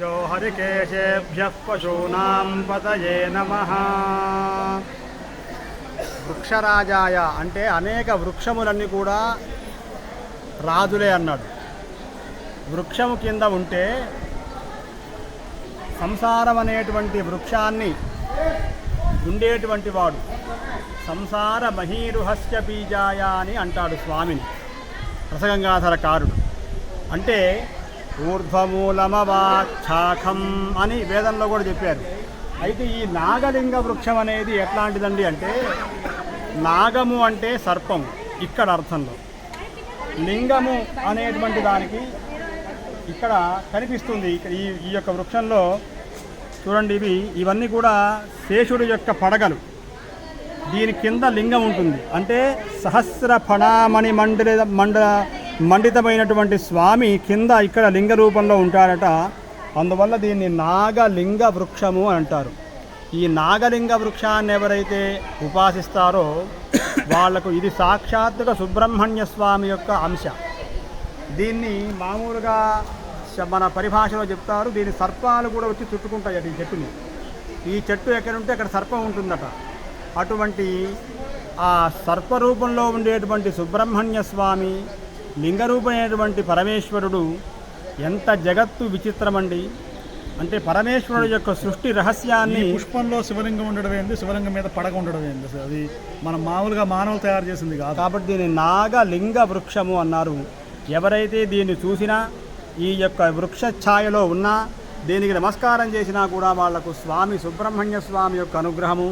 गुरुभ्यो हरिकेशेभ्यः पशूनां पतये నమః వృక్షరాజాయ అంటే అనేక వృక్షములన్నీ కూడా రాజులే అన్నాడు వృక్షము కింద ఉంటే సంసారం అనేటువంటి వృక్షాన్ని ఉండేటువంటి వాడు సంసార మహీరుహస్య బీజాయ అని అంటాడు స్వామిని రసగంగాధరకారుడు అంటే ఊర్ధ్వమూలమవాఛాఖం అని వేదంలో కూడా చెప్పారు. అయితే ఈ నాగలింగ వృక్షం అనేది ఎట్లాంటిదండి అంటే నాగము అంటే సర్పం ఇక్కడ అర్థంలో. లింగము అనేటువంటి దానికి ఇక్కడ కనిపిస్తుంది. ఇక్కడ ఈ ఈ యొక్క వృక్షంలో చూడండి ఇవి ఇవన్నీ కూడా శేషుడి యొక్క పడగలు. దీని కింద లింగం ఉంటుంది. అంటే సహస్ర ఫణామణి మండలి మండల మండితమైనటువంటి స్వామి కింద ఇక్కడ లింగ రూపంలో ఉంటారట. అందువల్ల దీన్ని నాగలింగ వృక్షము అని అంటారు. ఈ నాగలింగ వృక్షాన్ని ఎవరైతే ఉపాసిస్తారో వాళ్ళకు ఇది సాక్షాత్తుగా సుబ్రహ్మణ్య స్వామి యొక్క అంశ. దీన్ని మామూలుగా మన పరిభాషలో చెప్తారు. దీని సర్పాలు కూడా వచ్చి చుట్టుకుంటాయట ఈ చెట్టుని. ఈ చెట్టు ఎక్కడుంటే అక్కడ సర్పం ఉంటుందట. అటువంటి ఆ సర్పరూపంలో ఉండేటువంటి సుబ్రహ్మణ్య స్వామి లింగరూపమైనటువంటి పరమేశ్వరుడు ఎంత జగత్తు విచిత్రమండి. అంటే పరమేశ్వరుడు యొక్క సృష్టి రహస్యాన్ని పుష్పంలో శివలింగం ఉండడం ఏంది శివలింగం మీద పడగ ఉండడం ఏంది అసలు అది మనం మామూలుగా మానవులు తయారు చేసింది కాదు. కాబట్టి దీన్ని నాగలింగ వృక్షము అన్నారు. ఎవరైతే దీన్ని చూసినా ఈ యొక్క వృక్ష ఛాయలో ఉన్నా దీనికి నమస్కారం చేసినా కూడా వాళ్ళకు స్వామి సుబ్రహ్మణ్య స్వామి యొక్క అనుగ్రహము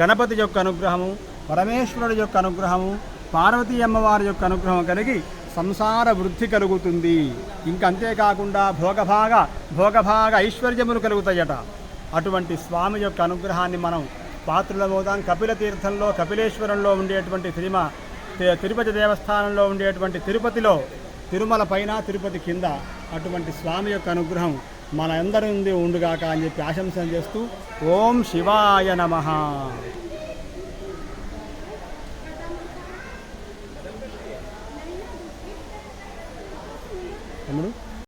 గణపతి యొక్క అనుగ్రహము పరమేశ్వరుడి యొక్క అనుగ్రహము పార్వతీ అమ్మవారి యొక్క అనుగ్రహం కలిగి సంసార వృద్ధి కలుగుతుంది. ఇంక అంతేకాకుండా భోగభాగ భోగభాగ ఐశ్వర్యములు కలుగుతాయట. అటువంటి స్వామి యొక్క అనుగ్రహాన్ని మనం పాత్రలమవుతాం కపిల తీర్థంలో కపిలేశ్వరంలో ఉండేటువంటి తిరుమ తిరుపతి దేవస్థానంలో ఉండేటువంటి తిరుపతిలో తిరుమల పైన తిరుపతి కింద అటువంటి స్వామి యొక్క అనుగ్రహం మన అందరి నుండి ఉండుగాక అని చెప్పి ఆశంసన చేస్తూ ఓం శివాయ నమ. ತಮ್ಮದು